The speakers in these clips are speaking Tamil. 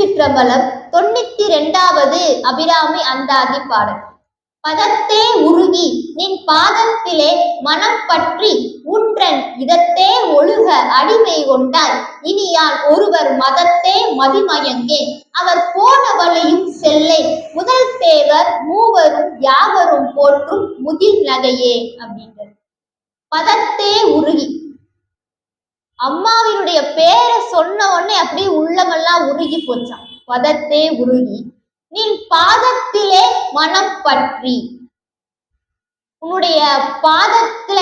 திருச்சிற்றம்பலம் தொண்ணூத்தி ரெண்டாவது அபிராமி அந்தாதி பாடல். பதத்தே உருகி நின் பாதத்திலே மனம் பற்றி உன்றன் இதத்தே ஒழுக அடிமை கொண்டாய். இனி யான் ஒருவர் மதத்தே மதிமயங்கே. அவர் போன வழியும் செல்லை. முதல் தேவர் மூவரும் யாவரும் போற்றும் முதில் நகையே அப்படின்றது பதத்தே உருகி அம்மாவினுடைய பேரை சொன்ன உடனே அப்படியே உள்ளமெல்லாம் உருகி போச்சான் பதத்தே உருகி நின் பாதத்திலே மனம் பற்றி. உன்னுடைய பாதத்துல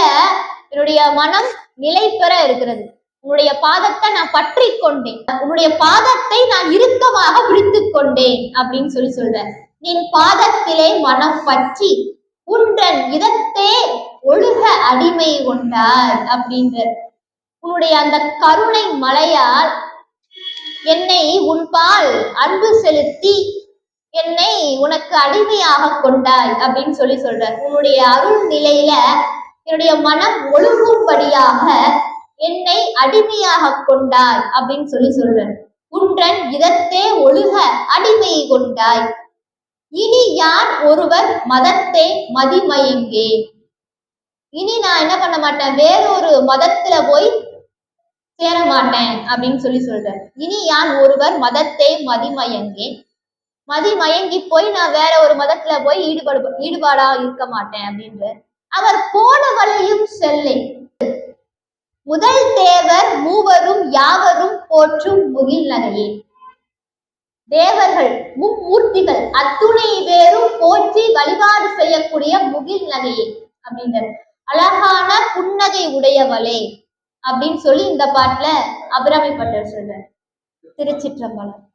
என்னுடைய மனம் நிலை பெற இருக்கிறது. உன்னுடைய பாதத்தை நான் பற்றி கொண்டேன். உன்னுடைய பாதத்தை நான் இறுக்கமாக பிடித்து கொண்டேன் அப்படின்னு சொல்லி சொல்ற நின் பாதத்திலே மனம் பற்றி உன்றன் இதத்தே ஒழுக அடிமை கொண்டார் அப்படின்ற உன்னுடைய அந்த கருணை மலையால் என்னை உன்பால் அன்பு செலுத்தி என்னை உனக்கு அடிமையாக கொண்டாய் அப்படின்னு சொல்லி சொல்றார். உன்னுடைய அருள் நிலையில என்னுடைய மனம் ஒழுகும்படியாக என்னை அடிமையாக கொண்டாய் அப்படின்னு சொல்லி சொல்றார். உன்றன் இதத்தே ஒழுக அடிமை கொண்டாய். இனி யான் ஒருவர் மதத்தை மதிமயங்கே இனி நான் என்ன பண்ண மாட்டேன்? வேறொரு மதத்துல போய் சேர மாட்டேன் அப்படின்னு சொல்லி சொல்றேன் இனி யான் ஒருவர் மதத்தை மதிமயங்கேன் மதிமயங்கி போய் நான் வேற ஒரு மதத்துல போய் ஈடுபாடு ஈடுபாடா இருக்க மாட்டேன் அப்படின்ற அவர் போன வழியும் செல்லே. முதல் தேவர் மூவரும் யாவரும் போற்றும் முகில் நகையே. தேவர்கள் மும்மூர்த்திகள் அத்துணை பேரும் போற்றி வழிபாடு செய்யக்கூடிய முகில் நகையே அப்படின்றது அழகான புன்னகை உடையவளே. அப்படின்னு சொல்லி இந்த பாட்டுல அபிராமி பட்டர் சொல்றாரு. திருச்சிற்றம்பலம்.